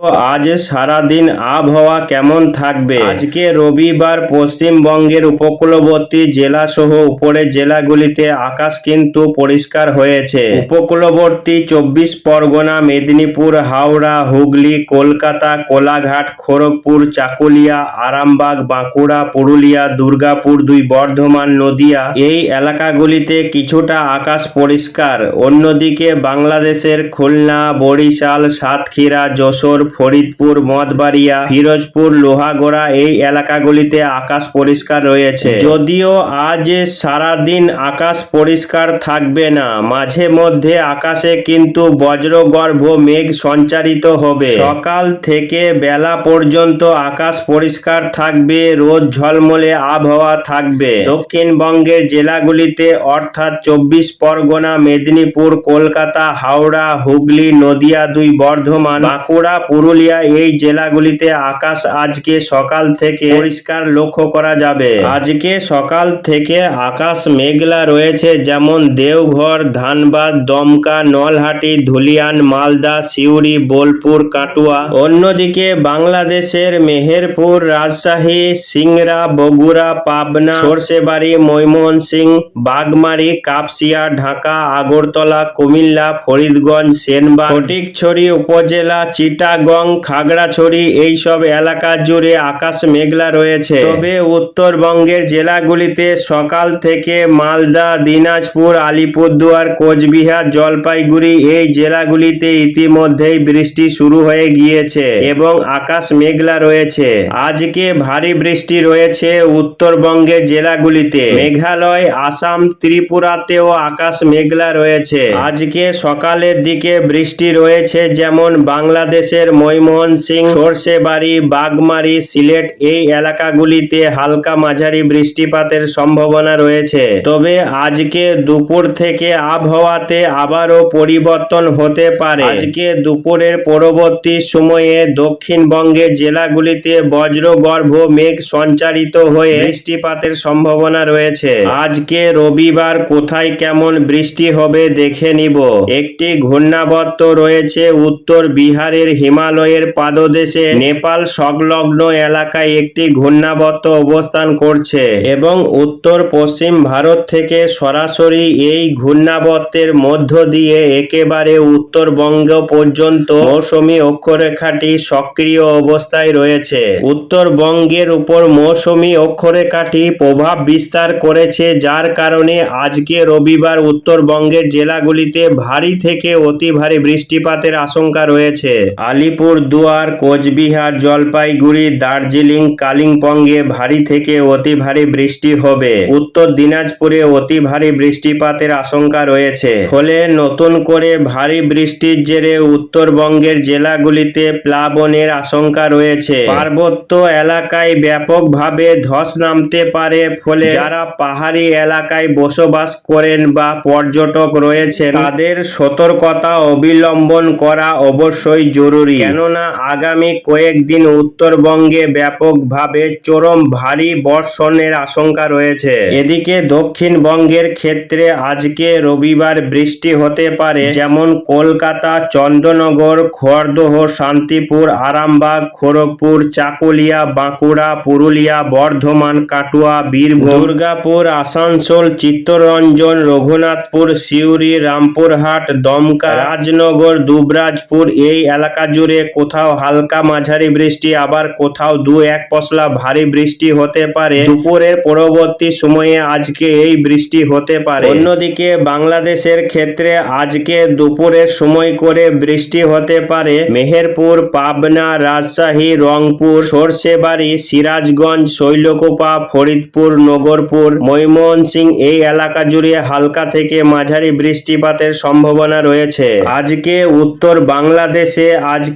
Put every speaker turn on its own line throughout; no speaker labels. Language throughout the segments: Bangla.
আজ সারাদিন আবহাওয়া কেমন থাকবে? আজকে রবিবার পশ্চিমবঙ্গের উপকূলবর্তী জেলা সহ উপরের জেলাগুলিতে আকাশ কিন্তু পরিষ্কার হয়েছে। উপকূলবর্তী চব্বিশ পরগনা, মেদিনীপুর, হাওড়া, হুগলি, কলকাতা, কোলাঘাট, খড়গপুর, চাকুলিয়া, আরামবাগ, বাঁকুড়া, পুরুলিয়া, দুর্গাপুর, দুই বর্ধমান, নদিয়া এই এলাকাগুলিতে কিছুটা আকাশ পরিষ্কার। অন্যদিকে বাংলাদেশের খুলনা, বরিশাল, সাতক্ষীরা, যশোর ফরিদপুর মদবাড়িয়া ফিরোজপুর, লোহাগড়া এই এলাকাগুলিতে আকাশ পরিষ্কার রয়েছে। যদিও আজ সারাদিন আকাশ পরিষ্কার থাকবে না, মাঝে মধ্যে আকাশে কিন্তু বজ্রগর্ভ মেঘ সঞ্চারিত হবে। সকাল থেকে বেলা পর্যন্ত আকাশ পরিষ্কার থাকবে, রোদ ঝলমলে আবহাওয়া থাকবে। দক্ষিণবঙ্গের জেলাগুলিতে অর্থাৎ চব্বিশ পরগনা, মেদিনীপুর, কলকাতা, হাওড়া, হুগলি, নদিয়া দুই বর্ধমান, বাঁকুড়া পুরুলিয়া এই জেলাগুলিতে আকাশ আজকে সকাল থেকে পরিষ্কার লক্ষ্য করা যাবে। আজকে সকাল থেকে আকাশ মেঘলা রয়েছে, যেমন দেওঘর, ধানবাদ, দমকা, নলহাটি, ধুলিয়ান, মালদা, সিউড়ি, বোলপুর, কাটুয়া। অন্যদিকে বাংলাদেশের মেহেরপুর, রাজশাহী, সিংড়া, বগুড়া, পাবনা, সরষেবাড়ি, ময়মনসিং, বাগমারি, কাপসিয়া, ঢাকা, আগরতলা, কুমিল্লা, ফরিদগঞ্জ, সেনবাগ, ফটিকছড়ি উপজেলা, চিটাগং খাগড়াছড়ি এইসব এলাকা জুড়ে আকাশ মেঘলা রয়েছে। তবে উত্তরবঙ্গের জেলাগুলিতে সকাল থেকে মালদা, দিনাজপুর, আলিপুরদুয়ার, কোচবিহার, জলপাইগুড়ি এই জেলাগুলিতে ইতিমধ্যেই বৃষ্টি শুরু হয়ে গিয়েছে এবং আকাশ মেঘলা রয়েছে। আজকে ভারী বৃষ্টি রয়েছে উত্তরবঙ্গের জেলাগুলিতে। মেঘালয়, আসাম, ত্রিপুরাতেও আকাশ মেঘলা রয়েছে। আজকে সকালের দিকে বৃষ্টি রয়েছে যেমন বাংলাদেশের ময়মোহন সিং সর্ষেবাড়ি, বাগমারি, সিলেট এই এলাকাগুলিতে হালকা মাঝারি বৃষ্টিপাতের সম্ভাবনা রয়েছে। তবে আজকে দুপুর থেকে আবহাওয়াতে আবারও পরিবর্তন হতে পারে। আজকে দুপুরের পরবর্তী সময়ে দক্ষিণবঙ্গের জেলাগুলিতে বজ্রগর্ভ মেঘ সঞ্চারিত হয়ে বৃষ্টিপাতের সম্ভাবনা রয়েছে। আজকে রবিবার কোথায় কেমন বৃষ্টি হবে দেখে নিব। একটি ঘূর্ণাবর্ত রয়েছে উত্তর বিহারের হিমালয়ের পাদদেশে নেপাল সংলগ্ন এলাকায় একটি ঘূর্ণাবর্ত অবস্থান করছে এবং উত্তর পশ্চিম ভারত থেকে সরাসরি এই ঘূর্ণাবর্তের মধ্য দিয়ে একেবারে উত্তরবঙ্গ পর্যন্ত মৌসুমী অক্ষরেখাটি সক্রিয় অবস্থায় রয়েছে। উত্তরবঙ্গের উপর মৌসুমী অক্ষরেখাটি প্রভাব বিস্তার করেছে, যার কারণে আজকে রবিবার উত্তরবঙ্গের জেলাগুলিতে ভারী থেকে অতি ভারী বৃষ্টিপাতের আশঙ্কা রয়েছে। আলিপুর দুয়ার, কোচবিহার, জলপাইগুড়ি, দার্জিলিং, কালিম্পংয়ে ভারী থেকে অতি ভারী বৃষ্টি হবে। উত্তর দিনাজপুরে অতি ভারী বৃষ্টিপাতের আশঙ্কা রয়েছে। ফলে নতুন করে ভারী বৃষ্টির জেরে উত্তরবঙ্গের জেলাগুলিতে প্লাবনের আশঙ্কা রয়েছে। পার্বত্য এলাকায় ব্যাপকভাবে ধস নামতে পারে, ফলে যারা পাহাড়ি এলাকায় বসবাস করেন বা পর্যটক রয়েছে তাদের সতর্কতা অবলম্বন করা অবশ্যই জরুরি। কেননা আগামী কয়েকদিন উত্তরবঙ্গে ব্যাপকভাবে চরম ভারী বর্ষণের আশঙ্কা রয়েছে। এদিকে দক্ষিণবঙ্গের ক্ষেত্রে আজকে রবিবার বৃষ্টি হতে পারে, যেমন কলকাতা, চন্দ্রনগর খড়দহ শান্তিপুর, আরামবাগ, খড়গপুর, চাকুলিয়া, বাঁকুড়া, পুরুলিয়া, বর্ধমান, কাটুয়া, বীরভূম, দুর্গাপুর, আসানসোল, চিত্তরঞ্জন, রঘুনাথপুর, সিউড়ি, রামপুরহাট, দমকা, রাজনগর, দুবরাজপুর এই এলাকা জুড়ে কোথাও হালকা মাঝারি বৃষ্টি, আবার কোথাও দু এক পশলা ভারী বৃষ্টি হতে পারে। দুপুরের পরবর্তী সময়ে আজকে এই বৃষ্টি হতে পারে। অন্যদিকে বাংলাদেশের ক্ষেত্রে আজকে দুপুরের সময় করে বৃষ্টি হতে পারে। মেহেরপুর, পাবনা, রাজশাহী, রংপুর, সর্ষেবাড়ি, সিরাজগঞ্জ, শৈলকোপা, ফরিদপুর, নগরপুর ময়মনসিং এই এলাকা জুড়ে হালকা থেকে মাঝারি বৃষ্টিপাতের সম্ভাবনা রয়েছে। আজকে উত্তর বাংলাদেশে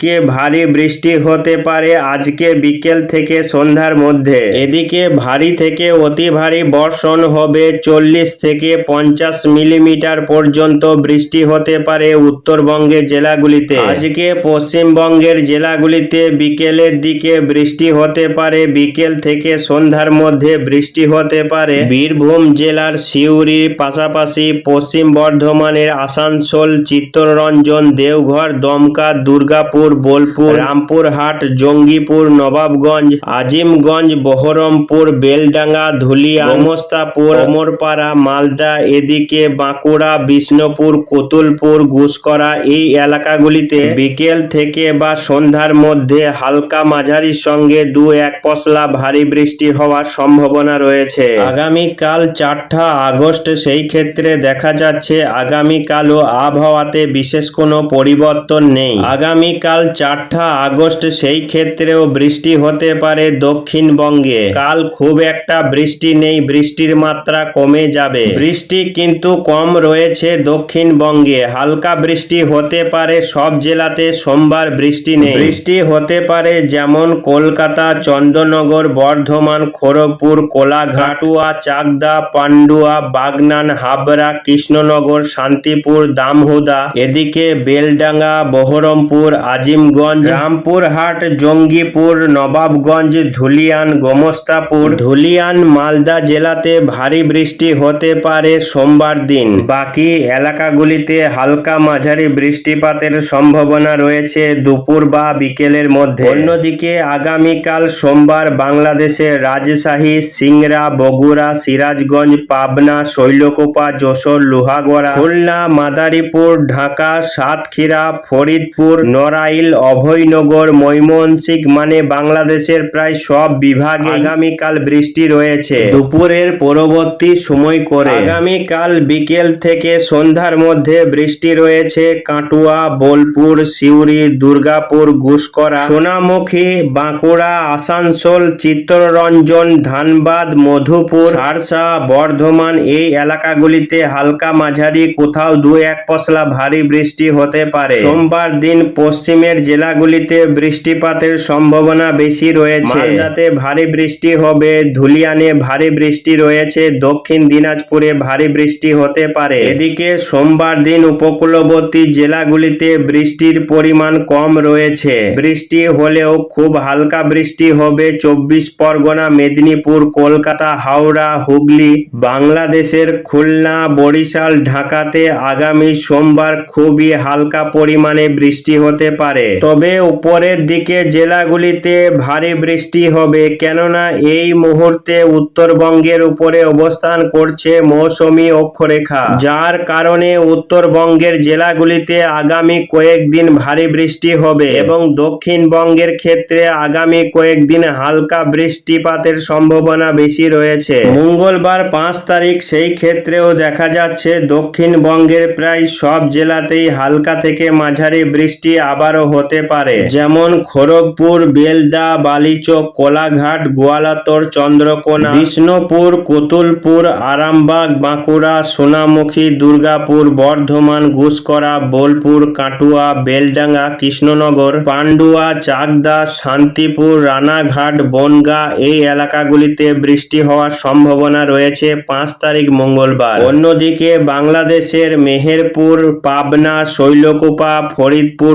আজকে ভারী বৃষ্টি হতে পারে আজকে বিকেল থেকে সন্ধ্যার মধ্যে। এদিকে ভারী থেকে অতি ভারী বর্ষণ হবে চল্লিশ থেকে পঞ্চাশ মিলিমিটার পর্যন্ত বৃষ্টি হতে পারে উত্তরবঙ্গের জেলাগুলিতে। আজকে পশ্চিমবঙ্গের জেলাগুলিতে বিকেলের দিকে বৃষ্টি হতে পারে, বিকেল থেকে সন্ধ্যার মধ্যে বৃষ্টি হতে পারে। বীরভূম জেলার সিউড়ির পাশাপাশি পশ্চিম বর্ধমানের আসানসোল, চিত্তরঞ্জন, দেওঘর, দমকা, দুর্গাপুর শ্রীরামপুর বোলপুর, রামপুরহাট, জঙ্গিপুর, নবাবগঞ্জ, আজিমগঞ্জ, বহরমপুর, বেলডাঙ্গা, ধুলিয়া, গোমস্তাপুর অমরপাড়া মালদা, এদিকে বাঁকুড়া, বিষ্ণুপুর, কতুলপুর, ঘুষকরা এই এলাকাগুলিতে বিকেল থেকে বা সন্ধ্যার মধ্যে হালকা মাঝারির সঙ্গে দু এক পশলা ভারী বৃষ্টি হওয়ার সম্ভাবনা রয়েছে। আগামীকাল চারটা আগস্ট সেই ক্ষেত্রে দেখা যাচ্ছে আগামীকালও আবহাওয়াতে বিশেষ কোনো পরিবর্তন নেই। আগামীকাল চারটা আগস্ট সেই ক্ষেত্রেও বৃষ্টি হতে পারে দক্ষিণবঙ্গে। কাল খুব একটা বৃষ্টি নেই, বৃষ্টির মাত্রা কমে যাবে। বৃষ্টি কিন্তু কম রয়েছে দক্ষিণবঙ্গে। হালকা বৃষ্টি হতে পারে সব জেলাতে, সোমবার বৃষ্টি নেই। বৃষ্টি হতে পারে যেমন কলকাতা চন্দ্রনগর বর্ধমান, খড়গপুর কোলাঘাটুয়া চাকদা, পান্ডুয়া, বাগনান, হাবড়া, কৃষ্ণনগর, শান্তিপুর, দামহুদা, এদিকে বেলডাঙ্গা, বহরমপুর আজিমগঞ্জ রামপুরহাট জঙ্গিপুর নবাবগঞ্জ ধুলিয়ান গোমস্তাপুর ধুলিয়ান মালদা জেলাতে ভারী বৃষ্টি হতে পারে সোমবার দিন। বাকি এলাকাগুলিতে হালকা মাঝারি বৃষ্টিপাতের সম্ভাবনা রয়েছে দুপুর বা বিকেলের মধ্যে। অন্যদিকে আগামীকাল সোমবার বাংলাদেশের রাজশাহী সিংড়া বগুড়া সিরাজগঞ্জ পাবনা শৈলকোপা যশোর লোহাগড়া খুলনা মাদারীপুর ঢাকা সাতক্ষীরা ফরিদপুর নড়াইল অভয়নগর ময়মনসিংহ মানে বাংলাদেশের প্রায় সব বিভাগে আগামীকাল বৃষ্টি রয়েছে। দুপুরের পরবর্তী সময় করে। আগামীকাল বিকেল থেকে সন্ধ্যার মধ্যে বৃষ্টি রয়েছে। কাটুয়া বোলপুর সিউড়ি দুর্গাপুর ঘুষকরা সোনামুখী বাঁকুড়া আসানসোল চিত্তরঞ্জন ধানবাদ মধুপুর সারসা বর্ধমান এই এলাকাগুলিতে হালকা মাঝারি কোথাও দু এক পশলা ভারী বৃষ্টি হতে পারে। সোমবার দিন পশ্চিমের জেলাগুলিতে বৃষ্টিপাতের সম্ভাবনা বেশি রয়েছে। মালদাতে ভারী বৃষ্টি হবে ধুলিয়ানে ভারী বৃষ্টি রয়েছে দক্ষিণ দিনাজপুরে ভারী বৃষ্টি হতে পারে। এদিকে সোমবার দিন উপকূলবর্তী জেলাগুলিতে বৃষ্টির পরিমাণ কম রয়েছে। বৃষ্টি হলেও খুব হালকা বৃষ্টি হবে চব্বিশ পরগনা মেদিনীপুর কলকাতা হাওড়া হুগলি বাংলাদেশের খুলনা বরিশাল ঢাকাতে আগামী সোমবার খুবই হালকা পরিমাণে বৃষ্টি হতে পারে। তবে উপরের দিকে জেলাগুলিতে ভারী বৃষ্টি হবে, কেননা এই মুহূর্তে উত্তরবঙ্গের উপরে অবস্থান করছে মৌসুমি অক্ষরেখা, যার কারণে উত্তরবঙ্গের জেলাগুলিতে আগামী কয়েকদিন ভারী বৃষ্টি হবে এবং দক্ষিণবঙ্গের ক্ষেত্রে আগামী কয়েকদিন হালকা বৃষ্টিপাতের সম্ভাবনা বেশি রয়েছে। মঙ্গলবার পাঁচ তারিখ সেই ক্ষেত্রেও দেখা যাচ্ছে, দক্ষিণবঙ্গের প্রায় সব জেলাতেই হালকা থেকে মাঝারি বৃষ্টি আবারও হতে পারে। যেমন খড়গপুর, বেলদা, বালিচক, কোলাঘাট, গোয়ালাতর, চন্দ্রকোনা, বিষ্ণুপুর, কতুলপুর, আরামবাগ, বাঁকুড়া, সোনামুখী, দুর্গাপুর, বর্ধমান ঘুষকরা বোলপুর, কাটুয়া, বেলডাঙ্গা, কৃষ্ণনগর, পান্ডুয়া, চাকদা, শান্তিপুর, রানাঘাট, বনগা এই এলাকাগুলিতে বৃষ্টি হওয়ার সম্ভাবনা রয়েছে পাঁচ তারিখ মঙ্গলবার। অন্যদিকে বাংলাদেশের মেহেরপুর, পাবনা, শৈলকুপা, ফরিদপুর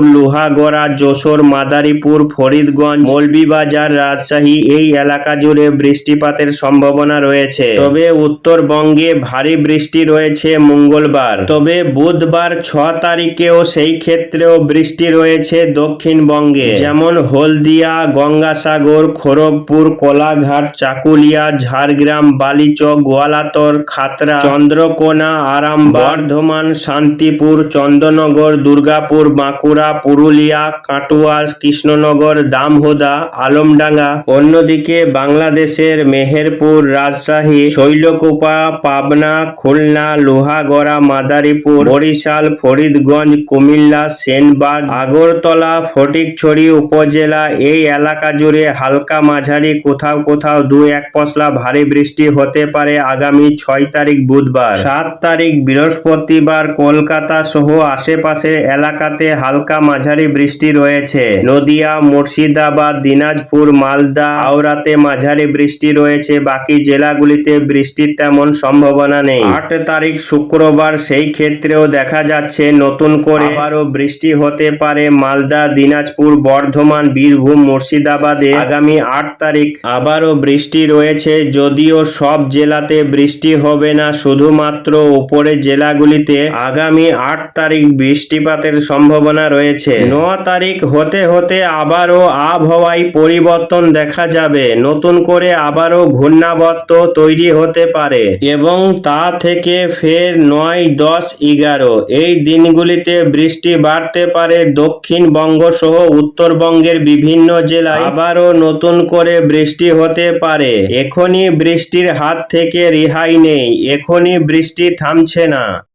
লোহাগড়া যশোর, মাদারীপুর, ফরিদগঞ্জ, মৌলভীবাজার, রাজশাহী এই এলাকা জুড়ে বৃষ্টিপাতের সম্ভাবনা রয়েছে। তবে উত্তরবঙ্গে ভারী বৃষ্টি রয়েছে মঙ্গলবার। তবে বুধবার ছ তারিখেও সেই ক্ষেত্রেও বৃষ্টি রয়েছে দক্ষিণবঙ্গে। যেমন হলদিয়া, গঙ্গাসাগর, খড়গপুর, কোলাঘাট, চাকুলিয়া, ঝাড়গ্রাম, বালিচক, গোয়ালাতর, খাতরা, চন্দ্রকোনা আরাম বর্ধমান, শান্তিপুর, চন্দননগর, দুর্গাপুর, বাঁকুড়া, পুরুলিয়া কাটুয়া কৃষ্ণনগর, দামহোদা, আলমডাঙ্গা, অন্যদিকে বাংলাদেশের মেহেরপুর, রাজশাহী, শৈলকুপা, পাবনা, খুলনা, লোহাগড়া, মাদারীপুর, বরিশাল, ফরিদগঞ্জ, কুমিল্লা, সেনবাগ, আগরতলা, ফটিকছড়ি উপজেলা। এই এলাকা জুড়ে হালকা মাঝারি, কোথাও কোথাও দু এক পশলা ভারী বৃষ্টি হতে পারে আগামী ছয় তারিখ বুধবার। সাত তারিখ বৃহস্পতিবার কলকাতা সহ আশেপাশের এলাকাতে হালকা মাঝারি বৃষ্টি রয়েছে। নদিয়া, মুর্শিদাবাদ, দিনাজপুর, মালদা আওরাতে মাঝারি বৃষ্টি রয়েছে। বাকি জেলাগুলিতে বৃষ্টির তেমন সম্ভাবনা নেই। আট তারিখ শুক্রবার সেই ক্ষেত্রেও দেখা যাচ্ছে নতুন করে আবারও বৃষ্টি হতে পারে। মালদা, দিনাজপুর, বর্ধমান, বীরভূম, মুর্শিদাবাদে আগামী আট তারিখ আবারও বৃষ্টি রয়েছে। যদিও সব জেলাতে বৃষ্টি হবে না, শুধুমাত্র উপরে জেলাগুলিতে আগামী আট তারিখ বৃষ্টিপাতের সম্ভাবনা রয়েছে। ন তারিখ হতে হতে আবারও আবহাওয়ায় পরিবর্তন দেখা যাবে। নতুন করে আবারও ঘূর্ণাবর্ত তৈরি হতে পারে। এবং তা থেকে ফের নয়, দশ, এগারো। এই দিনগুলিতে বৃষ্টি বাড়তে পারে দক্ষিণবঙ্গ সহ উত্তরবঙ্গের বিভিন্ন জেলায়। আবারও নতুন করে বৃষ্টি হতে পারে। এখনই বৃষ্টির হাত থেকে রেহাই নেই। এখনই বৃষ্টি থামছে না।